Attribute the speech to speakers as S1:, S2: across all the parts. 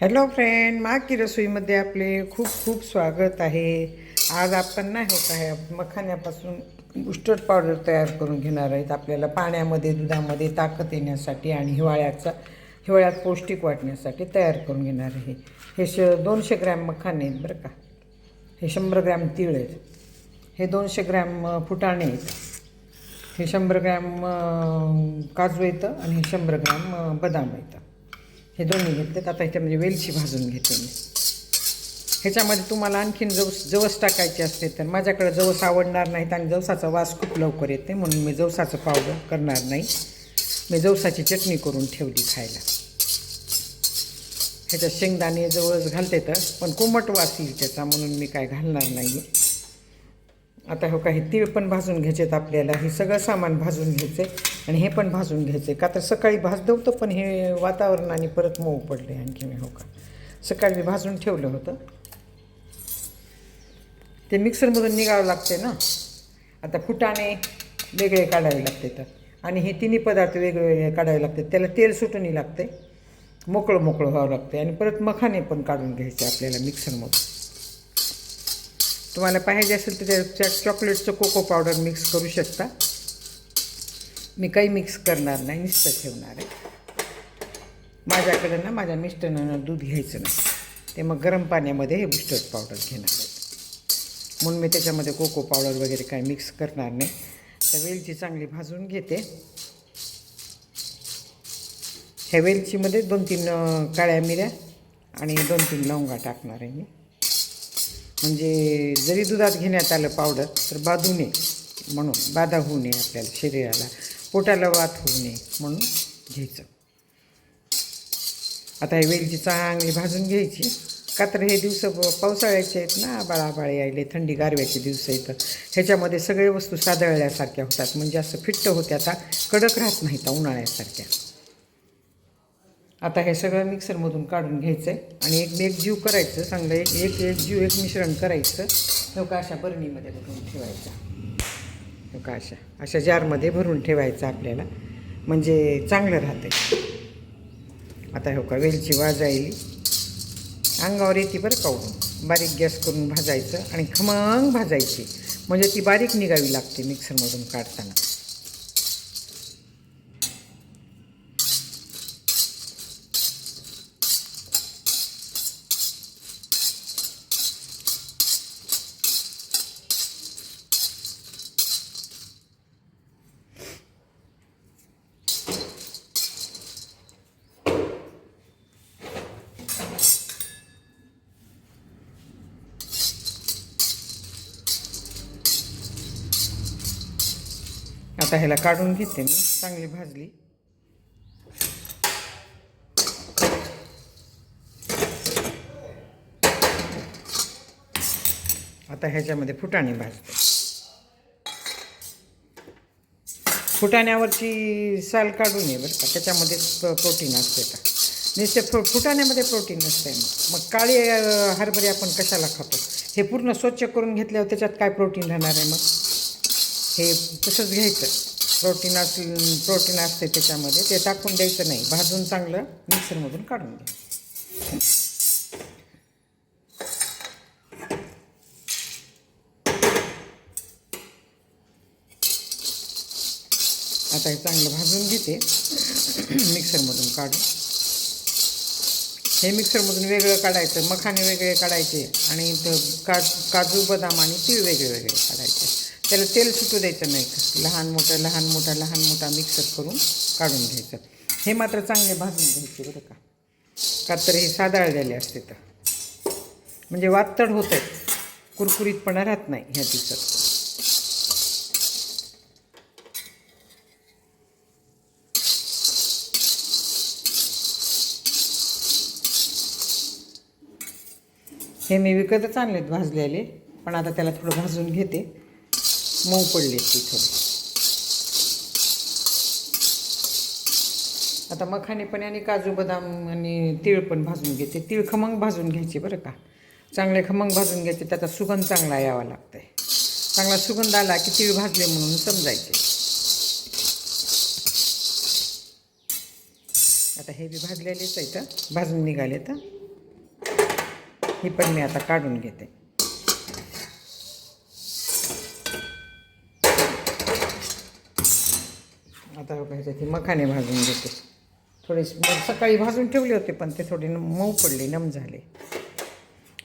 S1: Hello friend माकी रसोईमध्ये आपले खूप खूप स्वागत आहे. आज आपण नाही होत आहे मखाण्यापासून बुस्टर पावडर तयार करून घेणार आहेत. आपल्याला पाण्यामध्ये दुधामध्ये ताकद येण्यासाठी आणि हिवाळ्याचा हिवाळ्यात पौष्टिक वाटण्यासाठी तयार करून घेणार आहे. हे श दोनशे ग्रॅम मखाणे आहेत बरं का. हे शंभर ग्रॅम तीळ आहेत. हे दोनशे ग्रॅम फुटाणे आहेत. हे शंभर ग्रॅम काजू येतं आणि हे शंभर ग्रॅम बदाम येतं हे दोन्ही घेतलेत. आता ह्याच्यामध्ये वेलची भाजून घेते मी. ह्याच्यामध्ये तुम्हाला आणखीन जवस जवस टाकायचे असते तर माझ्याकडे जवस आवडणार नाहीत आणि जवसाचा वास खूप लवकर येते म्हणून मी जवसाचं पावडर करणार नाही. मी जवसाची चटणी करून ठेवली खायला. ह्याच्यात शेंगदाणे जवळच घालते तर पण कोमट वास येईल त्याचा म्हणून मी काय घालणार नाही आता हो काही तीळ पण भाजून घ्यायचेत आपल्याला. हे सगळं सामान भाजून घ्यायचे आणि हे पण भाजून घ्यायचे का तर सकाळी भाजलं होतं पण हे वातावरणाने परत मऊ पडले आणखी मी हो का? सकाळी मी भाजून ठेवलं होतं. ते मिक्सरमधून निघावं लागते ना. आता फुटाणे वेगळे काढावे लागते तर आणि हे तिन्ही पदार्थ वेगवेगळे काढावे लागतात. त्याला तेल सुटणी लागते. मोकळं मोकळं व्हावं लागते आणि परत मखाने पण काढून घ्यायचे आपल्याला मिक्सरमधून. तुम्हाला पाहिजे असेल तर त्याच्यात चॉकलेटचं कोको पावडर मिक्स करू शकता. मी काही मिक्स करणार नाही नुसतं ठेवणार आहे. माझ्याकडे ना माझ्या मिस्टरांना दूध घ्यायचं नाही. ते मग गरम पाण्यामध्ये हे बुस्टर पावडर घेणार आहे म्हणून मी त्याच्यामध्ये कोको पावडर वगैरे काय मिक्स करणार नाही. तर वेलची चांगली भाजून घेते. ह्या वेलचीमध्ये दोन तीन काळ्या मिऱ्या आणि दोन तीन लवंगा टाकणार आहे मी. म्हणजे जरी दुधात घेण्यात आलं पावडर तर बाधू नये म्हणून बाधा होऊ नये आपल्याला शरीराला. पोटाला वात होऊ नये म्हणून घ्यायचं. आता ही वेलची चांगली भाजून घ्यायची. का तर हे दिवस पावसाळ्याचे आहेत ना आबाळ यायले थंडी गारव्याचे दिवस आहेत. ह्याच्यामध्ये सगळे वस्तू सादळल्यासारख्या होतात. म्हणजे असं फिट्ट होत्या आता कडक राहत नाहीत उन्हाळ्यासारख्या. आता हे सगळं मिक्सरमधून काढून घ्यायचं आहे आणि एक एक जीव करायचं चांगलं एक एक एक जीव एक मिश्रण करायचं. तो का अशा बरणीमध्ये बघून ठेवायचा. का अशा? अशा जारमध्ये भरून ठेवायचं आपल्याला. म्हणजे चांगलं राहतं आता हो का वेलची वाजायली. अंगावर येते बरं काढून हो. बारीक गॅस करून भाजायचं आणि खमंग भाजायची. म्हणजे ती बारीक निघावी लागते मिक्सरमधून काढताना. आता ह्याला काढून घेते मी. चांगली भाजली. आता ह्याच्यामध्ये फुटाणे भाजते. फुटाण्यावरची साल काढून ये बरं का त्याच्यामध्ये प्रोटीन असते का? नुसते फु फुटाण्यामध्ये प्रोटीन असते मग मग काळी हरभरे आपण कशाला खातो? हे पूर्ण स्वच्छ करून घेतल्यावर त्याच्यात काय प्रोटीन राहणार आहे मग? हे तसंच घ्यायचं. प्रोटीन असलं प्रोटीन असते त्याच्यामध्ये. ते टाकून द्यायचं नाही. भाजून चांगलं मिक्सरमधून काढून घ्या. आता हे चांगलं भाजून घेते. मिक्सरमधून काढून. हे मिक्सरमधून वेगळं काढायचं. मखाने वेगळे काढायचे. आणि काजू बदाम आणि तीळ वेगळे वेगळे काढायचे. त्याला तेल सुटू द्यायचं नाही. लहान मोठं लहान मोठा लहान मोठा मिक्सर करून काढून घ्यायचं. हे मात्र चांगले भाजून घ्यायचे बरं का. का तर हे सादाळलेले असते तर. म्हणजे वातड होत कुरकुरीतपणा राहत नाही ह्या दिवसात. हे मी विकतच आणलेत भाजलेले पण आता त्याला थोडं भाजून घेते. मऊ पडले ती थोडी आता मखाने पण आणि काजू बदाम आणि तीळ पण भाजून घ्यायचे तीळ खमंग भाजून घ्यायचे बरं का. चांगले खमंग भाजून घ्यायचे त्याचा सुगंध चांगला यावा लागतंय. चांगला सुगंध आला की तीळ भाजले म्हणून समजायचे. आता हे बी भाजलेलेच आहेत भाजून निघाले तर ही पण मी आता काढून घेते. आता बघा ह्याच्यात मखाने भाजून घेते. थोडे सकाळी भाजून ठेवले होते पण ते थोडे मऊ पडले नम झाले.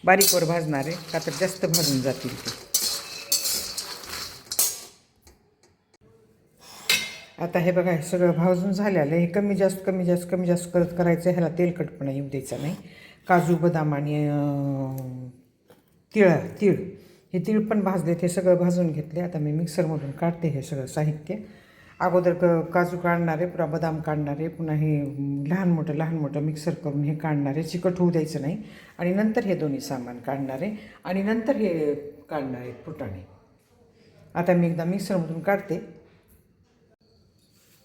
S1: बारीकवर भाजणारे का तर जास्त भाजून जातील ते. आता हे बघा हे सगळं भाजून झालेलं हे कमी जास्त कमी जास्त कमी जास्त करत करायचं ह्याला तेलकटपणा येऊ द्यायचा नाही. काजू बदाम आणि तिळ तीळ. हे तीळ पण भाजले ते सगळं भाजून घेतले. आता मी मिक्सरमधून काढते हे सगळं साहित्य. अगोदर क काजू काढणारे पुन्हा बदाम काढणारे पुन्हा हे लहान मोठं लहान मोठं मिक्सर करून हे काढणारे. चिकट होऊ द्यायचं नाही. आणि नंतर हे दोन्ही सामान काढणारे. आणि नंतर हे काढणारे फुटाणे. आता मी एकदा मिक्सरमधून काढते.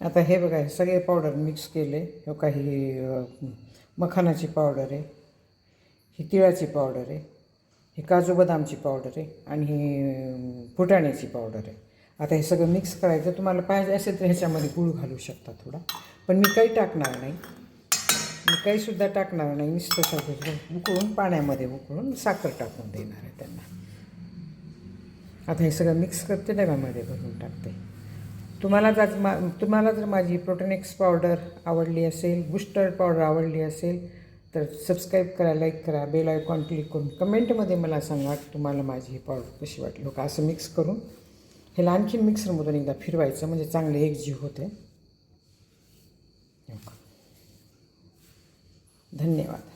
S1: आता हे बघा हे सगळे पावडर मिक्स केले. हे काही मखानाची पावडर आहे. ही तिळाची पावडर आहे. ही काजू बदामची पावडर आहे. आणि ही फुटाण्याची पावडर आहे. आता हे सगळं मिक्स करायचं तुम्हाला पाहिजे असेल तर ह्याच्यामध्ये गुळ घालू शकता थोडा. पण मी काही टाकणार नाही. मी काहीसुद्धा टाकणार नाही. नुसतं सगळं उकळून पाण्यामध्ये उकळून साखर टाकून देणार आहे त्यांना. आता हे सगळं मिक्स करते डब्यामध्ये भरून टाकते. तुम्हाला जर मा तुम्हाला जर माझी प्रोटोनेक्स पावडर आवडली असेल बुस्टर पावडर आवडली असेल तर सबस्क्राईब करा लाईक करा बेल आयकॉन क्लिक करून कमेंटमध्ये मला सांगा तुम्हाला माझी ही पावडर कशी वाटली. का असं मिक्स करून ह्याला आणखीन मिक्सरमधून एकदा फिरवायचं म्हणजे चांगले एकजीव होते. धन्यवाद.